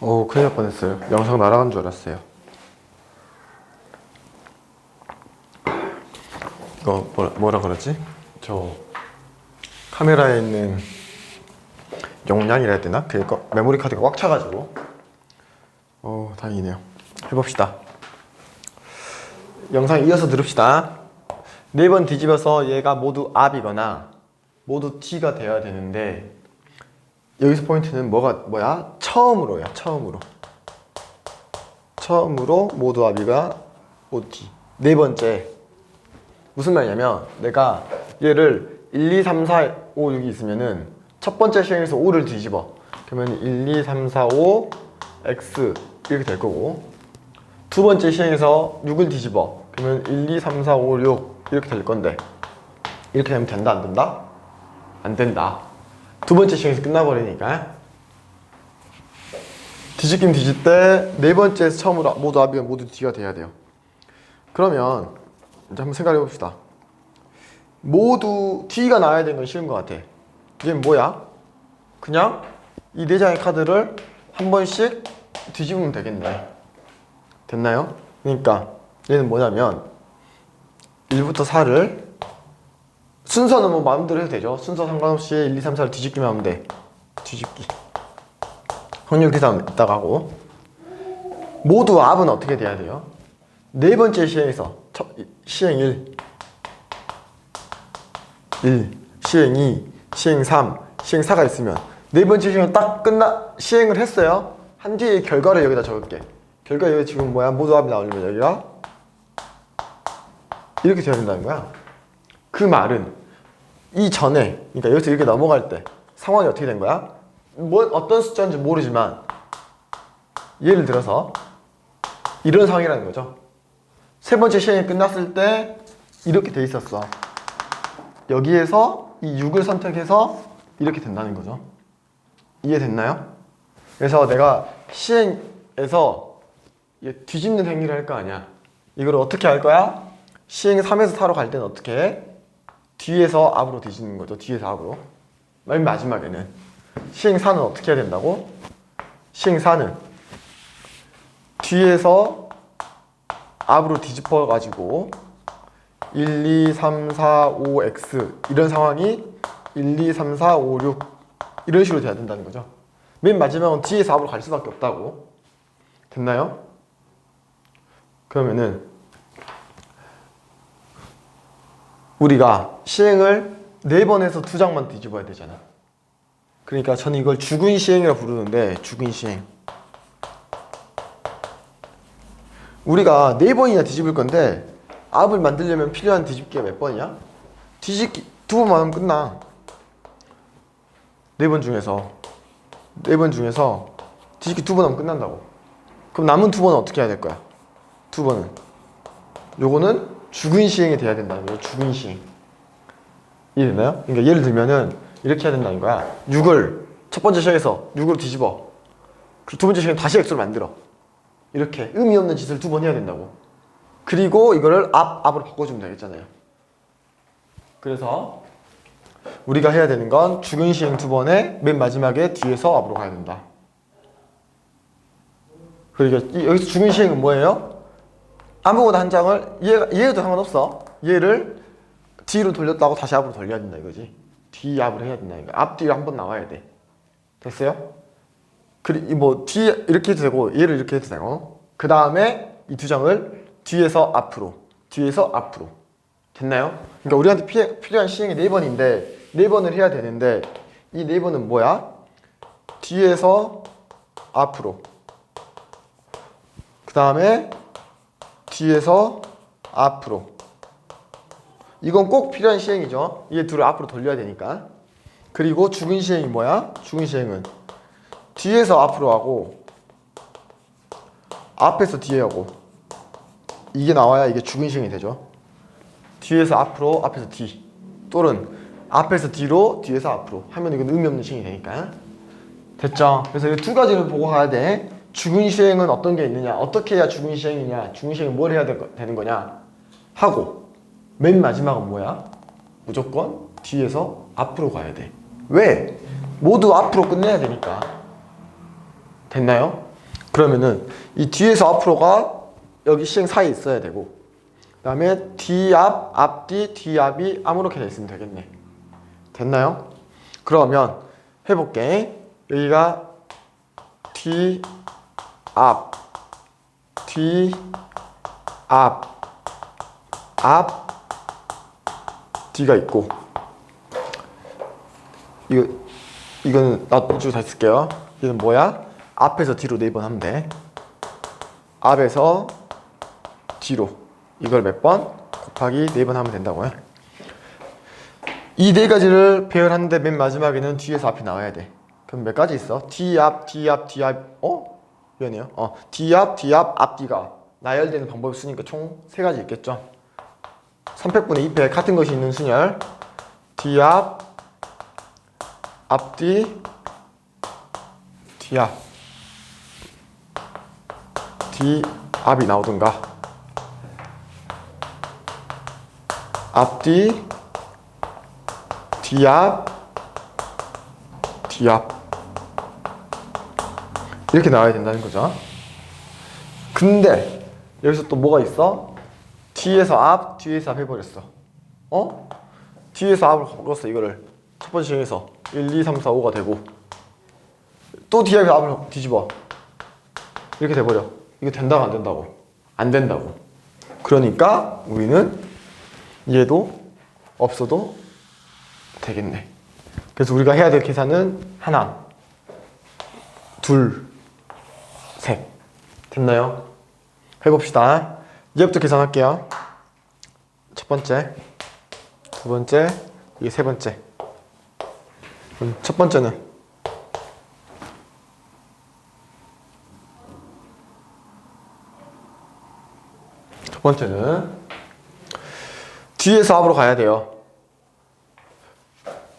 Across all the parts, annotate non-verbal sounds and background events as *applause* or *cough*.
오 큰일 날 뻔했어요. 영상 날아간 줄 알았어요. 이거 뭐라, 뭐라 그러지? 저 카메라에 있는 용량이라 해야 되나? 그니까 메모리 카드가 꽉 차가지고. 오 다행이네요. 해봅시다. 영상 이어서 들읍시다. 네번 뒤집어서 얘가 모두 앞이거나 모두 t가 돼야 되는데 여기서 포인트는 뭐가 뭐야? 처음으로야 처음으로. 처음으로 모두 합의가 OT 네 번째. 무슨 말이냐면 내가 얘를 1, 2, 3, 4, 5, 6이 있으면은 첫 번째 시행에서 5를 뒤집어. 그러면 1, 2, 3, 4, 5 X 이렇게 될 거고. 두 번째 시행에서 6을 뒤집어. 그러면 1, 2, 3, 4, 5, 6 이렇게 될 건데. 이렇게 되면 된다 안 된다? 안 된다 두 번째 시행에서 끝나버리니까. 뒤집긴 뒤집 때네 번째에서 처음으로 모두 합의가 모두 D가 돼야 돼요. 그러면 이제 한번 생각해 봅시다. 모두 D가 나와야 되는 건 쉬운 것 같아. 이게 뭐야? 그냥 이 네 장의 카드를 한 번씩 뒤집으면 되겠네. 됐나요? 그러니까 얘는 뭐냐면 1부터 4를 순서는 뭐 마음대로 해도 되죠. 순서 상관없이 1, 2, 3, 4를 뒤집기만 하면 돼. 뒤집기. 확률 계산 이따가 하고. 모두 앞은 어떻게 돼야 돼요? 네 번째 시행에서 첫, 시행 1 1 시행 2 시행 3 시행 4가 있으면. 네 번째 시행을 딱 끝나 시행을 했어요. 한 뒤에 결과를 여기다 적을게. 결과 여기 지금 뭐야? 모두 합이 나오려면 여기가? 이렇게 돼야 된다는 거야. 그 말은 이 전에 그러니까 여기서 이렇게 넘어갈 때 상황이 어떻게 된 거야? 뭐 어떤 숫자인지 모르지만 예를 들어서 이런 상황이라는 거죠. 세 번째 시행이 끝났을 때 이렇게 돼 있었어. 여기에서 이 6을 선택해서 이렇게 된다는 거죠. 이해됐나요? 그래서 내가 시행에서 얘 뒤집는 행위를 할 거 아니야. 이걸 어떻게 할 거야? 시행 3에서 4로 갈 때는 어떻게 해? 뒤에서 앞으로 뒤집는 거죠. 뒤에서 앞으로. 맨 마지막에는 시행 4는 어떻게 해야 된다고? 시행 4는 뒤에서 앞으로 뒤집어 가지고 1, 2, 3, 4, 5, X 이런 상황이 1, 2, 3, 4, 5, 6 이런 식으로 돼야 된다는 거죠. 맨 마지막은 뒤에서 앞으로 갈 수밖에 없다고. 됐나요? 그러면은 우리가 시행을 네 번에서 두 장만 뒤집어야 되잖아. 그러니까 저는 이걸 죽은 시행이라고 부르는데 죽은 시행. 우리가 네 번이나 뒤집을 건데 앞을 만들려면 필요한 뒤집기가 몇 번이야? 뒤집기 두 번만 하면 끝나. 네 번 중에서 네 번 중에서 뒤집기 두 번 하면 끝난다고. 그럼 남은 두 번은 어떻게 해야 될 거야? 두 번은 요거는 죽은 시행이 돼야 된다는 거예요. 죽은 시행. 이해되나요? 그러니까 예를 들면은 이렇게 해야 된다는 거야. 6을 첫 번째 시행에서 6을 뒤집어. 그리고 두 번째 시행에 다시 x를 만들어. 이렇게 의미 없는 짓을 두 번 해야 된다고. 그리고 이거를 앞 앞으로 바꿔주면 되겠잖아요. 그래서 우리가 해야 되는 건 죽은 시행 두 번에 맨 마지막에 뒤에서 앞으로 가야 된다. 그러니까 이- 여기서 죽은 시행은 뭐예요? 아무거나 한 장을 얘 얘도 상관없어. 얘를 뒤로 돌렸다고 다시 앞으로 돌려야 된다 이거지. 뒤 앞으로 해야 된다 이거. 앞뒤 한번 나와야 돼. 됐어요? 그리 뭐뒤 이렇게 해도 되고 얘를 이렇게 해도 되고 그 다음에 이 두 장을 뒤에서 앞으로 뒤에서 앞으로 됐나요? 그러니까 우리한테 피, 필요한 시행이 네 번인데 네 번을 해야 되는데 이 네 번은 뭐야? 뒤에서 앞으로 그 다음에 뒤에서 앞으로 이건 꼭 필요한 시행이죠. 얘 둘을 앞으로 돌려야 되니까. 그리고 죽은 시행이 뭐야? 죽은 시행은 뒤에서 앞으로 하고 앞에서 뒤에 하고 이게 나와야 이게 죽은 시행이 되죠. 뒤에서 앞으로 앞에서 뒤. 또는 앞에서 뒤로 뒤에서 앞으로. 하면 이건 의미 없는 시행이 되니까. 됐죠? 그래서 이 두 가지를 보고 가야 돼. 죽은 시행은 어떤 게 있느냐? 어떻게 해야 죽은 시행이냐? 죽은 시행은 뭘 해야 되는 거냐? 하고 맨 마지막은 뭐야? 무조건 뒤에서 앞으로 가야 돼 왜? 모두 앞으로 끝내야 되니까 됐나요? 그러면은 이 뒤에서 앞으로가 여기 시행 사이에 있어야 되고 그 다음에 뒤앞, 앞뒤, 뒤앞이 아무렇게 돼 있으면 되겠네. 됐나요? 그러면 해볼게. 여기가 뒤, 앞, 뒤, 앞, 앞, 뒤가 있고 이거 이거는 놔두고 다시 쓸게요. 이건 뭐야? 앞에서 뒤로 네 번 하면 돼. 앞에서 뒤로 이걸 몇 번? 곱하기 네 번 하면 된다고요. 이 네 가지를 배열하는데 맨 마지막에는 뒤에서 앞이 나와야 돼. 그럼 몇 가지 있어? 뒤 앞, 뒤 앞, 뒤 앞. 어? 미안해요. 어, 뒤 앞, 뒤 앞, 앞 뒤가 나열되는 방법이 쓰니까 총 세 가지 있겠죠. 300분의 2패 같은 것이 있는 순열 뒤앞, 앞뒤, 뒤앞, 뒤앞이 나오든가 앞뒤, 뒤앞, 뒤앞 이렇게 나와야 된다는 거죠. 근데 여기서 또 뭐가 있어? 뒤에서 앞, 뒤에서 앞 해버렸어. 어? 뒤에서 앞을 걸었어 이거를 첫 번째 중에서 1, 2, 3, 4, 5가 되고 또 뒤에서 앞을 뒤집어 이렇게 돼버려. 이거 된다고 안 된다고? 안 된다고. 그러니까 우리는 얘도 없어도 되겠네. 그래서 우리가 해야 될 계산은 하나, 둘, 셋. 됐나요? 해봅시다. 이제부터 계산할게요. 첫 번째, 두 번째, 이게 세 번째. 그럼 첫 번째는 첫 번째는 뒤에서 앞으로 가야 돼요.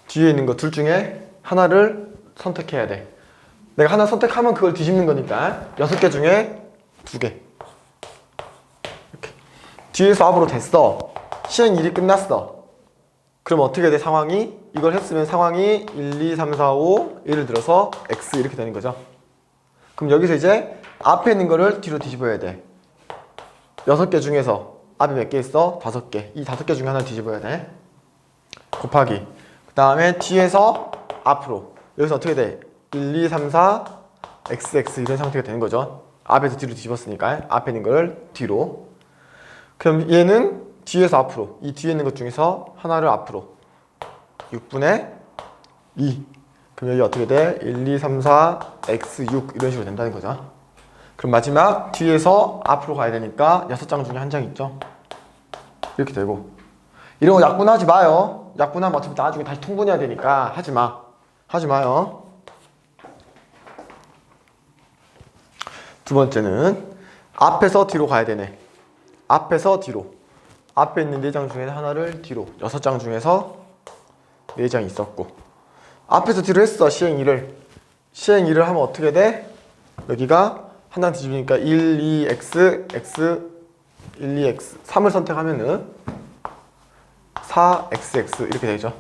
뒤에 있는 거둘 중에 하나를 선택해야 돼. 내가 하나 선택하면 그걸 뒤집는 거니까 여섯 개 중에 두 개. 뒤에서 앞으로 됐어. 시행 일이 끝났어. 그럼 어떻게 돼 상황이? 이걸 했으면 상황이 1, 2, 3, 4, 5 예를 들어서 X 이렇게 되는 거죠. 그럼 여기서 이제 앞에 있는 거를 뒤로 뒤집어야 돼. 여섯 개 중에서 앞에 몇 개 있어? 다섯 개. 이 다섯 개 중에 하나 뒤집어야 돼. 곱하기. 그 다음에 뒤에서 앞으로. 여기서 어떻게 돼? 1, 2, 3, 4, XX 이런 상태가 되는 거죠. 앞에서 뒤로 뒤집었으니까 앞에 있는 걸 뒤로. 그럼 얘는 뒤에서 앞으로. 이 뒤에 있는 것 중에서 하나를 앞으로. 6분의 2. 그럼 여기 어떻게 돼? 1, 2, 3, 4, X6 이런 식으로 된다는 거죠. 그럼 마지막 뒤에서 앞으로 가야 되니까 여섯 장 중에 한 장 있죠. 이렇게 되고 이런 거 약분하지 마요. 약분하면 어차피 나중에 다시 통분해야 되니까 하지 마. 하지 마요. 두 번째는 앞에서 뒤로 가야 되네. 앞에서 뒤로. 앞에 있는 네 장 중에 하나를 뒤로. 여섯 장 중에서 네 장 있었고. 앞에서 뒤로 했어. 시행 1을. 시행 1을 하면 어떻게 돼? 여기가 한 장 뒤집으니까 1, 2, x, x, 1, 2, x 3을 선택하면은 4, x, x 이렇게 되죠.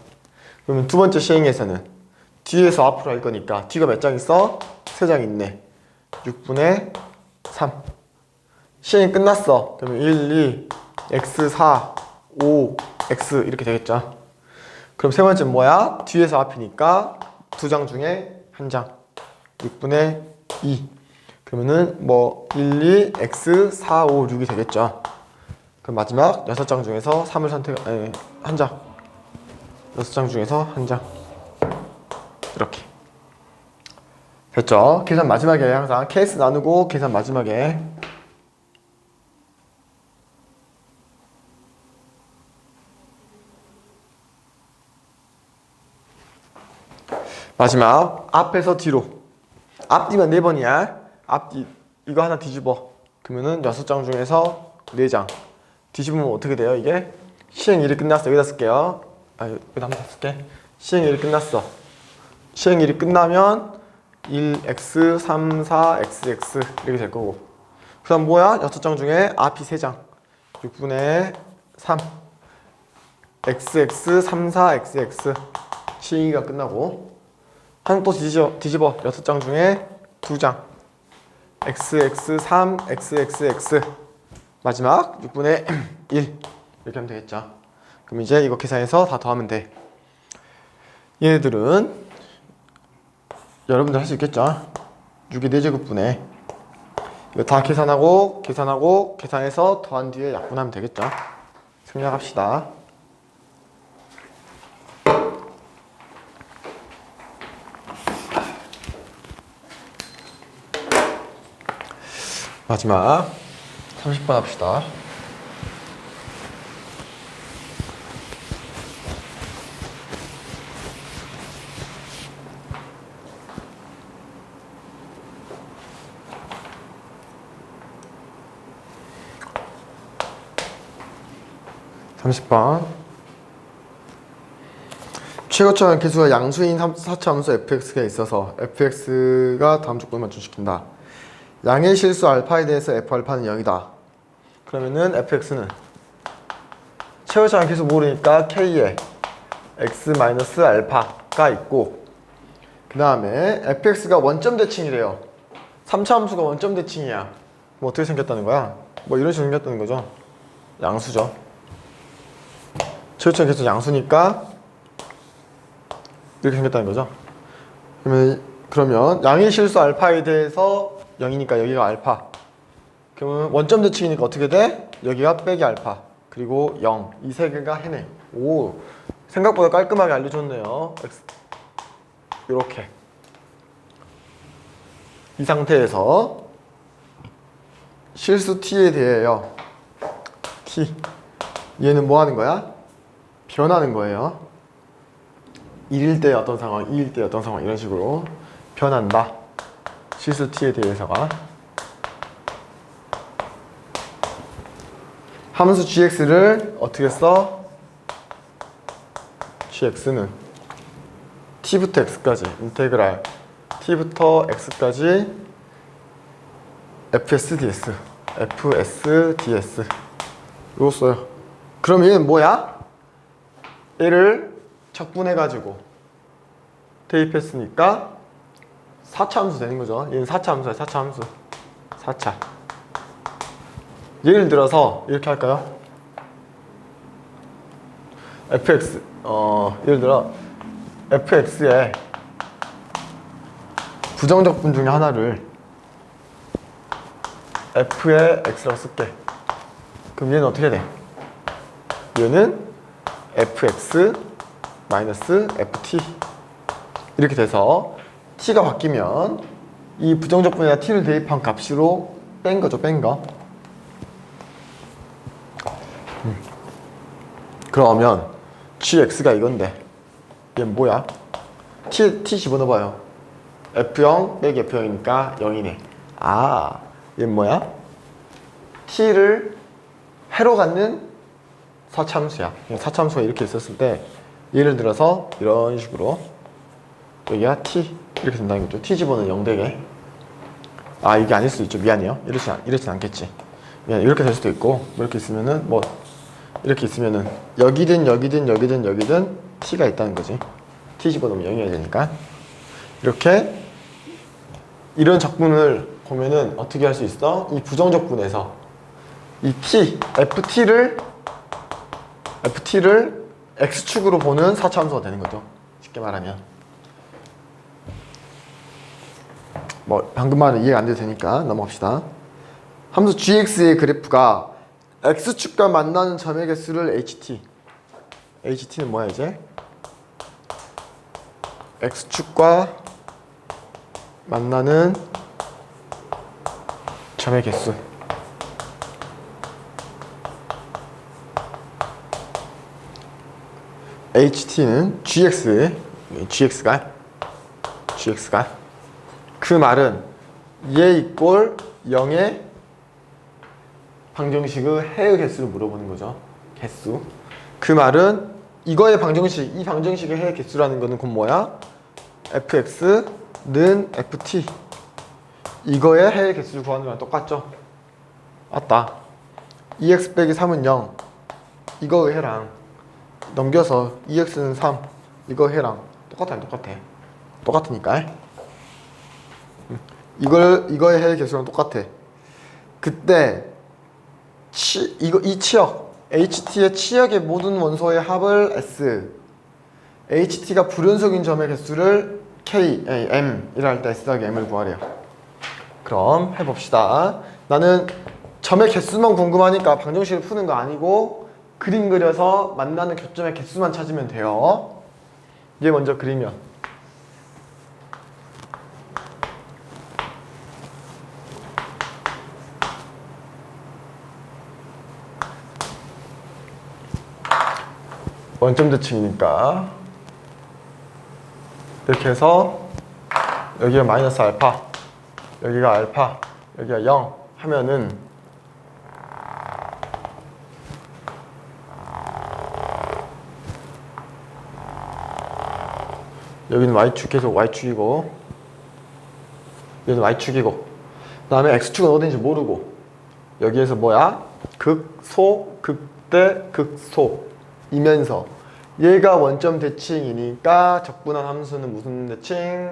그러면 두 번째 시행에서는 뒤에서 앞으로 할 거니까 뒤가 몇 장 있어? 세 장 있네. 6분의 3. 시행이 끝났어. 그러면 1, 2, x, 4, 5, x 이렇게 되겠죠. 그럼 세 번째는 뭐야? 뒤에서 앞이니까 두 장 중에 한 장. 6분의 2. 그러면은 뭐 1, 2, x, 4, 5, 6이 되겠죠. 그럼 마지막 6장 중에서 3을 선택, 아니, 한 장. 6장 중에서 한 장. 이렇게. 됐죠? 계산 마지막에 항상 케이스 나누고 계산 마지막에 마지막 앞에서 뒤로. 앞뒤만 네 번이야. 앞뒤 이거 하나 뒤집어. 그러면은 여섯 장 중에서 네 장. 뒤집으면 어떻게 돼요 이게? 시행 일이 끝났어. 여기다 쓸게요. 아 여기다 한번 쓸게. 시행 일이 끝났어. 시행 일이 끝나면 1x 3 4 xx 이렇게 될 거고. 그 다음 뭐야? 여섯 장 중에 앞이 세장. 6분의 3 xx 3 4 xx 시행이가 끝나고 한또 뒤집어 뒤집어 여섯 장 중에 두장 xx3 xxx 마지막 6분의 1 *clears throat* 이렇게 하면 되겠죠. 그럼 이제 이거 계산해서 다 더하면 돼. 얘네들은 여러분들 할 수 있겠죠. 6의 4제곱분에 이거 다 계산하고 계산하고 계산해서 더한 뒤에 약분하면 되겠죠. 생략합시다. 마지막. 30번 합시다. (30번) 최고점의 개수가 양수인 4차 함수 fx가 있어서 fx가 다음 조건을 만족시킨다 양의 실수 알파에 대해서 f 알파는 0이다. 그러면은 fx는 최고점의 계수 모르니까 k에 x 마이너스 알파가 있고 그 다음에 fx가 원점 대칭이래요. 3차 함수가 원점 대칭이야. 뭐 어떻게 생겼다는 거야? 뭐 이런 식으로 생겼다는 거죠. 양수죠. 최고점 계수 양수니까 이렇게 생겼다는 거죠. 그러면 그러면 양의 실수 알파에 대해서 0이니까 여기가 알파. 그러면 원점 대칭이니까 어떻게 돼? 여기가 빼기 알파. 그리고 0. 이 세 개가 해네. 오. 생각보다 깔끔하게 알려줬네요. 이렇게. 이 상태에서 실수 t에 대해요. t. 얘는 뭐 하는 거야? 변하는 거예요. 1일 때 어떤 상황, 2일 때 어떤 상황 이런 식으로 변한다. 실수 t에 대해서가 함수 gx를 어떻게 써? gx는 t부터 x까지 인테그랄 t부터 x까지 fs ds fs ds 이거 써요 그럼 얘는 뭐야? 얘를 적분해가지고 대입했으니까 4차 함수 되는 거죠. 얘는 4차 함수야, 4차 함수. 4차. 예를 들어서 이렇게 할까요? fx 어 예를 들어 fx의 부정적 분 중에 하나를 f의 x라고 쓸게. 그럼 얘는 어떻게 돼? 얘는 fx 마이너스 ft 이렇게 돼서 t가 바뀌면 이 부정적 분에다 t를 대입한 값으로 뺀 거죠, 뺀 거. 음. 그러면 gx가 이건데 얘는 뭐야? t, t 집어넣어봐요. f0 빼기 f0이니까 0이네. 아, 얘는 뭐야? t를 해로 갖는 사참수야. 사참수가 이렇게 있었을 때 예를 들어서 이런 식으로 여기가 t 이렇게 된다는 거죠. t 집어는 0 되게. 아 이게 아닐 수도 있죠. 미안해요. 이렇지 않, 이렇진 않겠지. 미안 이렇게 될 수도 있고 뭐 이렇게 있으면은 뭐 이렇게 있으면은 여기든 여기든 여기든 여기든 t가 있다는 거지. t 집어넣으면 0이어야 되니까 이렇게 이런 적분을 보면은 어떻게 할 수 있어? 이 부정적분에서 이 t, ft를 ft를 x축으로 보는 사차함수가 되는 거죠. 쉽게 말하면. 뭐 방금 말은 이해가 안 되니까 넘어갑시다. 함수 gx의 그래프가 x축과 만나는 점의 개수를 ht. ht는 뭐야 이제? x축과 만나는 점의 개수. ht는 gx gx가 gx가 그 말은 얘 이꼴 0의 방정식의 해의 개수를 물어보는 거죠. 개수. 그 말은 이거의 방정식, 이 방정식의 해의 개수라는 거는 곧 뭐야? fx는 ft. 이거의 해의 개수를 구하는 거랑 똑같죠? 맞다. 2x 빼기 3은 0. 이거의 해랑 넘겨서 2x는 3. 이거 해랑 똑같아, 똑같아. 똑같으니까. 이걸 이거의 해의 개수랑 똑같아. 그때 치 이거 이 치역 HT의 치역의 모든 원소의 합을 S. HT가 불연속인 점의 개수를 K, A, M 이라 할 때 S 더하기 M을 구하래요. 그럼 해봅시다. 나는 점의 개수만 궁금하니까 방정식을 푸는 거 아니고 그림 그려서 만나는 교점의 개수만 찾으면 돼요. 얘 먼저 그리면 원점 대칭이니까 이렇게 해서 여기가 마이너스 알파 여기가 알파 여기가 0 하면은 여기는 y축 계속 y축이고 여기는 y축이고 그 다음에 x축은 어딘지 모르고 여기에서 뭐야? 극소 극대 극소 이면서 얘가 원점 대칭이니까 적분한 함수는 무슨 대칭?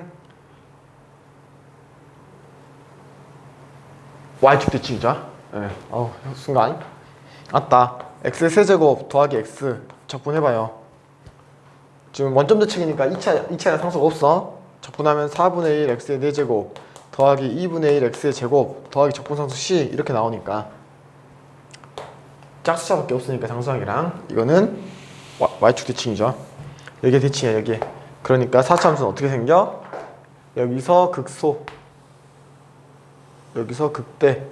y축 대칭이죠. 예. 어우 순간 아따 x 세제곱 더하기 x 적분해봐요. 지금 원점 대칭이니까 2차 2차에 상수가 없어. 적분하면 4분의 1 x의 4제곱 더하기 2분의 1 x의 제곱 더하기 적분상수 c 이렇게 나오니까 짝수차밖에 없으니까 상수항이랑. 이거는 와- y축 대칭이죠. 여기 대칭이야 여기. 그러니까 4차 함수는 어떻게 생겨? 여기서 극소. 여기서 극대.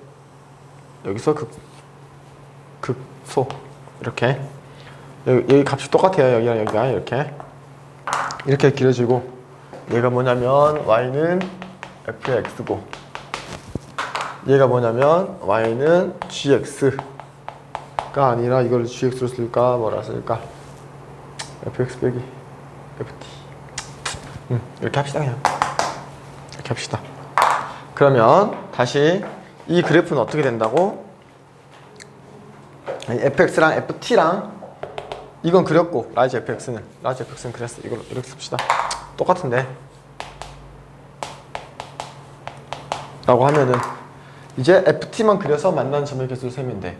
여기서 극 극소. 이렇게. 여기, 여기 값이 똑같아요 여기랑 여기가. 이렇게. 이렇게 길어지고. 얘가 뭐냐면 y는 f의 x고. 얘가 뭐냐면 y는 gx 가 아니라 이걸 gx로 쓸까 뭐라 쓸까? Fx 빼기 ft 음, 이렇게 합시다 그냥. 이렇게 합시다. 그러면 다시 이 그래프는 어떻게 된다고? fx랑 ft랑 이건 그렸고 라지 fx는. 라지 fx는 그렸어. 이걸 이렇게 씁시다. 똑같은데. 라고 하면은 이제 ft만 그려서 만나는 점의 개수를 세면 돼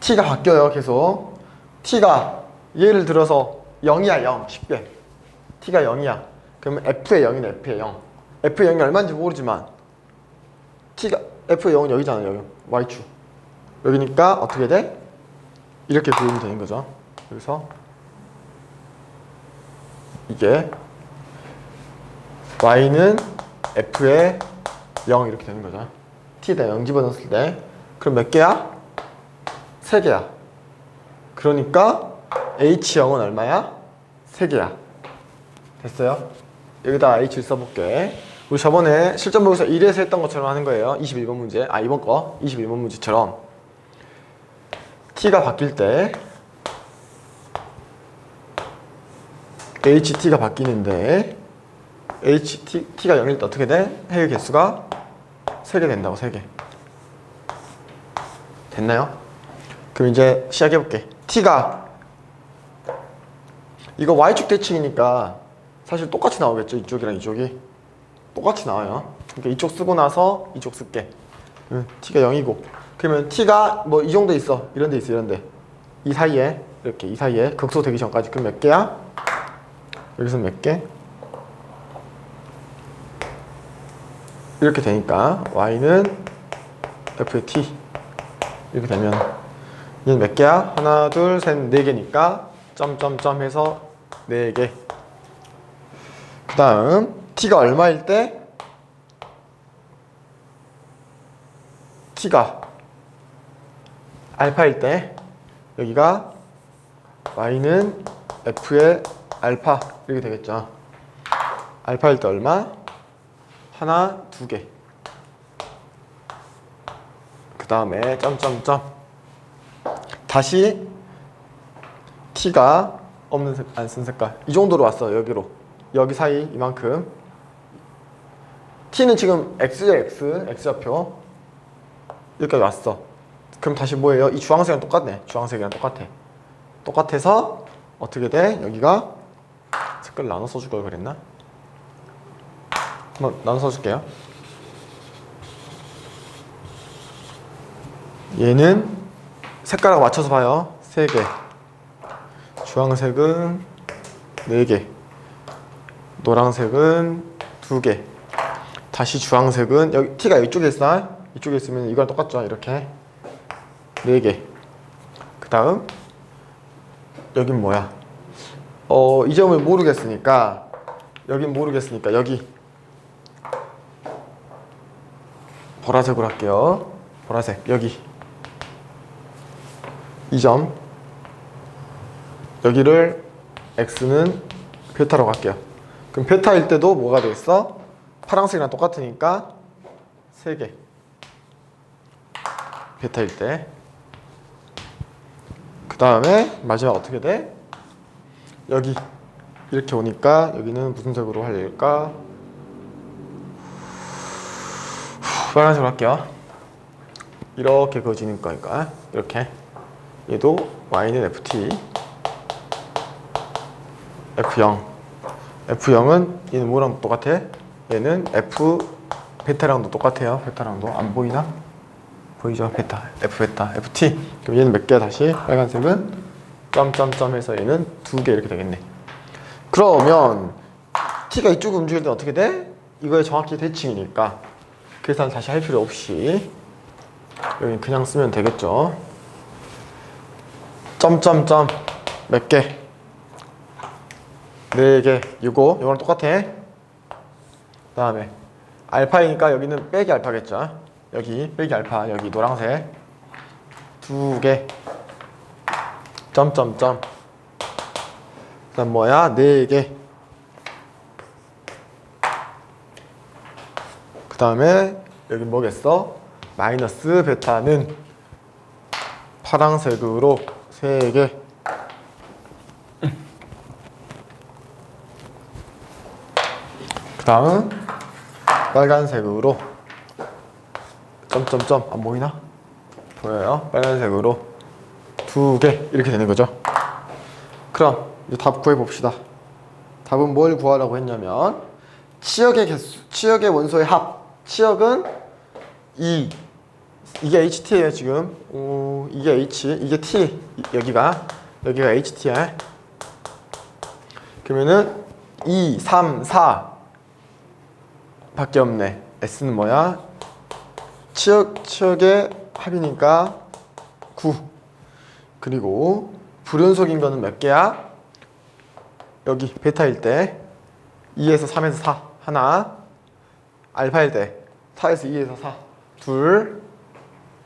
t가 바뀌어요 계속. t가 예를 들어서 0이야 0 쉽게. t가 0이야. 그러면 f의 0이네 f의 0 f의 0이 얼마인지 모르지만 t가 f의 0은 여기잖아 여기. Y축. 여기니까 어떻게 돼? 이렇게 그리면 되는 거죠. 그래서 이게 y는 f의 0 이렇게 되는 거죠. T에다 0 집어넣었을 때. 그럼 몇 개야? 3개야 그러니까 h0은 얼마야? 3개야 됐어요? 여기다 h를 써볼게 우리 저번에 실전 보고서 1에서 했던 것처럼 하는 거예요 21번 문제 아 이번 거 21번 문제처럼 t가 바뀔 때 ht가 바뀌는데 ht, t가 0일 때 어떻게 돼? 해의 개수가 3개 된다고 3개 됐나요? 그럼 이제 시작해볼게. T가 이거 y축 대칭이니까 사실 똑같이 나오겠죠? 이쪽이랑 이쪽이? 똑같이 나와요. 그러니까 이쪽 쓰고 나서 이쪽 쓸게. 응, t가 0이고. 그러면 t가 뭐 이 정도 있어. 이런 데 있어 이런 데 이 사이에 이렇게 이 사이에 극소 되기 전까지. 그럼 몇 개야? 여기서 몇 개? 이렇게 되니까 y는 f의 t. 이렇게 되면 얘는 몇 개야? 하나 둘 셋 네 개니까 점점점 해서 네 개 그 다음 t가 얼마일 때 t가 알파일 때 여기가 y는 f의 알파 이렇게 되겠죠 알파일 때 얼마? 하나, 두 개. 그 다음에 점점점. 다시 T가 없는 안쓴 아, 색깔. 이 정도로 왔어요 여기로. 여기 사이 이만큼. T는 지금 X에 X, X좌표. 여기까지 왔어. 그럼 다시 뭐예요? 이 주황색이랑 똑같네. 주황색이랑 똑같아. 똑같아서 어떻게 돼? 여기가 색깔 나눠 써줄 걸 그랬나? 한번 나눠 써줄게요. 얘는 색깔하고 맞춰서 봐요. 3개. 주황색은 4개. 노란색은 2개. 다시 주황색은 여기 T가 이쪽에 있어. 이쪽에 있으면 이거랑 똑같죠. 이렇게. 4개. 그다음 여긴 뭐야? 어, 이 점을 모르겠으니까 여긴 모르겠으니까 여기 보라색으로 할게요. 보라색 여기 이 점 여기를 x는 베타로 갈게요. 그럼 베타일 때도 뭐가 되겠어? 파란색이랑 똑같으니까 3개 베타일 때. 그 다음에 마지막 어떻게 돼? 여기 이렇게 오니까 여기는 무슨 색으로 할까? 후, 빨간색으로 할게요. 이렇게 그어지는 거니까 이렇게 얘도 y는 ft f0 f0은 얘는 뭐랑 똑같아? 얘는 f 베타랑도 똑같아요. 베타랑도 안 보이나? 보이죠? 베타, f 베타, ft. 그럼 얘는 몇개 다시? 빨간색은 점점점 해서 얘는 두 개 이렇게 되겠네. 그러면 t가 이쪽으로 움직일 때 어떻게 돼? 이거의 정확히 대칭이니까 계산 다시 할 필요 없이 여기 그냥 쓰면 되겠죠. 점점점 몇 개? 네 개. 이거 이거랑 똑같아. 그다음에 알파이니까 여기는 빼기 알파겠죠. 여기 빼기 알파 여기 노란색 두 개. 점점점. 그다음 뭐야? 네 개. 그다음에 여기 뭐겠어? 마이너스 베타는 파란색으로 세 개. 그 다음 빨간색으로 점점점 안 보이나? 보여요? 빨간색으로 두 개 이렇게 되는 거죠. 그럼 이제 답 구해 봅시다. 답은 뭘 구하라고 했냐면 치역의 개수, 치역의 원소의 합. 치역은 2. 이게 HT예요 지금. 오, 이게 H, 이게 T. 이- 여기가 여기가 HT야. 그러면은 2, 3, 4 밖에 없네. S는 뭐야? 치역 치역의 합이니까 9. 그리고 불연속인 거는 몇 개야? 여기 베타일 때 2에서 3에서 4 하나 알파일 때 4에서 2에서 4둘그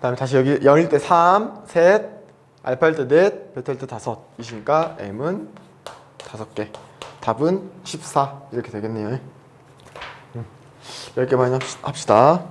다음에 다시 여기 0일 때 3, 셋 알파일 때 넷, 베타일 때 다섯 이시니까 M은 다섯 개. 답은 14 이렇게 되겠네요. 음, 10개만 합시다